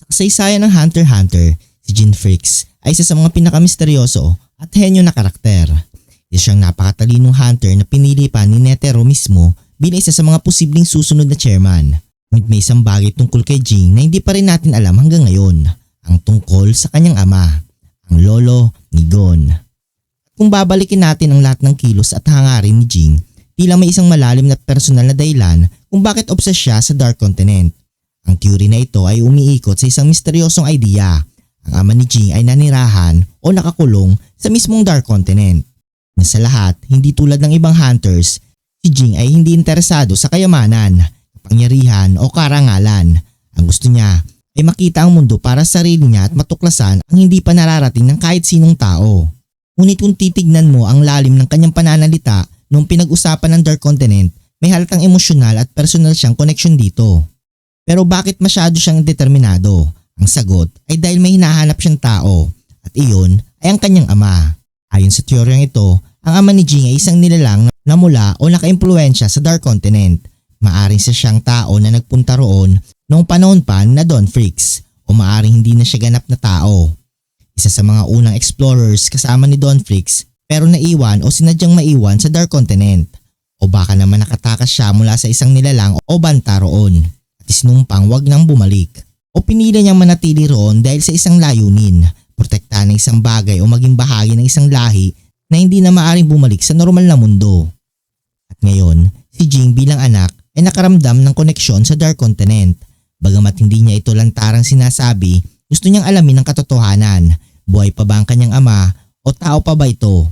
Sa kasaysayan ng Hunter x Hunter, si Jean Freaks ay isa sa mga pinakamisteryoso at henyo na karakter. Isa siyang napakatalinong hunter na pinili pa ni Netero mismo bilang isa sa mga posibleng susunod na chairman. Ngunit may isang bagay tungkol kay Jing na hindi pa rin natin alam hanggang ngayon. Ang tungkol sa kanyang ama, ang lolo ni Gon. Kung babalikin natin ang lahat ng kilos at hangarin ni Jing, tila may isang malalim na personal na dahilan kung bakit obses siya sa Dark Continent. Ang theory na ito ay umiikot sa isang misteryosong idea. Ang ama ni Jing ay nanirahan o nakakulong sa mismong Dark Continent. Na sa lahat, hindi tulad ng ibang hunters, si Jing ay hindi interesado sa kayamanan, kapangyarihan o karangalan. Ang gusto niya ay makita ang mundo para sa sarili niya at matuklasan ang hindi pa nararating ng kahit sinong tao. Ngunit kung titignan mo ang lalim ng kanyang pananalita nung pinag-usapan ng Dark Continent, may halatang emosyonal at personal siyang connection dito. Pero bakit masyado siyang determinado? Ang sagot ay dahil may hinahanap siyang tao at iyon ay ang kanyang ama. Ayon sa teoryang ito, ang ama ni Jing ay isang nilalang na mula o nakaimpluensya sa Dark Continent. Maaring siya siyang tao na nagpunta roon noong panahon pa na Don Freaks o maaring hindi na siya ganap na tao. Isa sa mga unang explorers kasama ni Don Freaks pero naiwan o sinadyang maiwan sa Dark Continent. O baka naman nakatakas siya mula sa isang nilalang o banta roon at isinumpang wag nang bumalik. O pinili niyang manatili roon dahil sa isang layunin, protektahan ng isang bagay o maging bahagi ng isang lahi na hindi na maaring bumalik sa normal na mundo. At ngayon, si Jing bilang anak ay nakaramdam ng koneksyon sa Dark Continent. Bagamat hindi niya ito lantarang sinasabi, gusto niyang alamin ang katotohanan. Buhay pa ba ang kanyang ama o tao pa ba ito?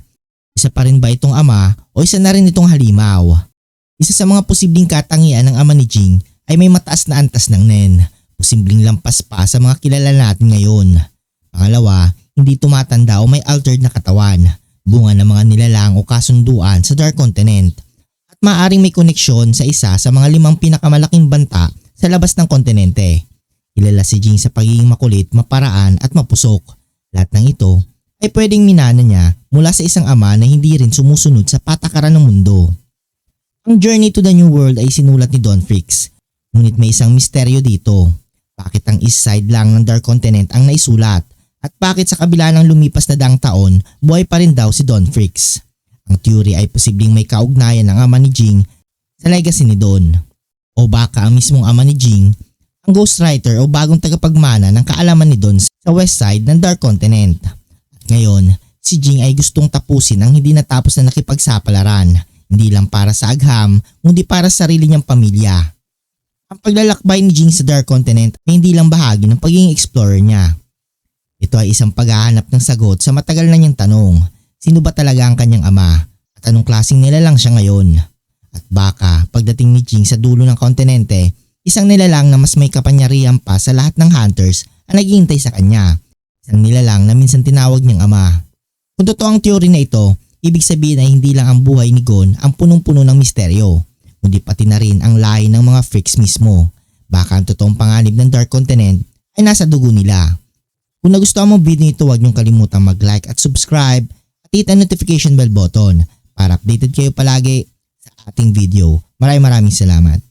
Isa pa rin ba itong ama o isa na rin itong halimaw? Isa sa mga posibleng katangian ng ama ni Jing ay may mataas na antas ng Nen. Posibleng lampas pa sa mga kilala natin ngayon. Pangalawa, hindi tumatanda o may altered na katawan. Bunga ng mga nilalang o kasunduan sa Dark Continent. At maaring may koneksyon sa isa sa mga limang pinakamalaking banta sa labas ng kontinente. Kilala si Jing sa pagiging makulit, maparaan at mapusok. Lahat ng ito ay pwedeng minana niya mula sa isang ama na hindi rin sumusunod sa patakaran ng mundo. Ang Journey to the New World ay sinulat ni Don Freaks. Ngunit may isang misteryo dito. Bakit ang east side lang ng Dark Continent ang naisulat? At bakit sa kabila ng lumipas na daang taon, buhay pa rin daw si Don Freaks? Ang theory ay posibleng may kaugnayan ng ama ni Jing sa legacy ni Don. O baka ang mismong ama ni Jing ang ghostwriter o bagong tagapagmana ng kaalaman ni Don sa west side ng Dark Continent. At ngayon, si Jing ay gustong tapusin ang hindi natapos na nakipagsapalaran, hindi lang para sa agham, kundi para sa sarili niyang pamilya. Ang paglalakbay ni Jing sa Dark Continent ay hindi lang bahagi ng pagiging explorer niya. Ito ay isang paghahanap ng sagot sa matagal na niyang tanong, sino ba talaga ang kanyang ama at anong klaseng nilalang siya ngayon? At baka pagdating ni Jing sa dulo ng kontinente, isang nilalang na mas may kapangyarihan pa sa lahat ng hunters ang naghihintay sa kanya. Isang nilalang na minsan tinawag niyang ama. Kung totoo ang teorya na ito, ibig sabihin ay hindi lang ang buhay ni Gon ang punong-puno ng misteryo, kundi pati na rin ang lahi ng mga freaks mismo. Baka ang totoong panganib ng Dark Continent ay nasa dugo nila. Kung nagustuhan mo video nito, huwag niyong kalimutang mag-like at subscribe at hit ang notification bell button para updated kayo palagi sa ating video. Maraming maraming salamat.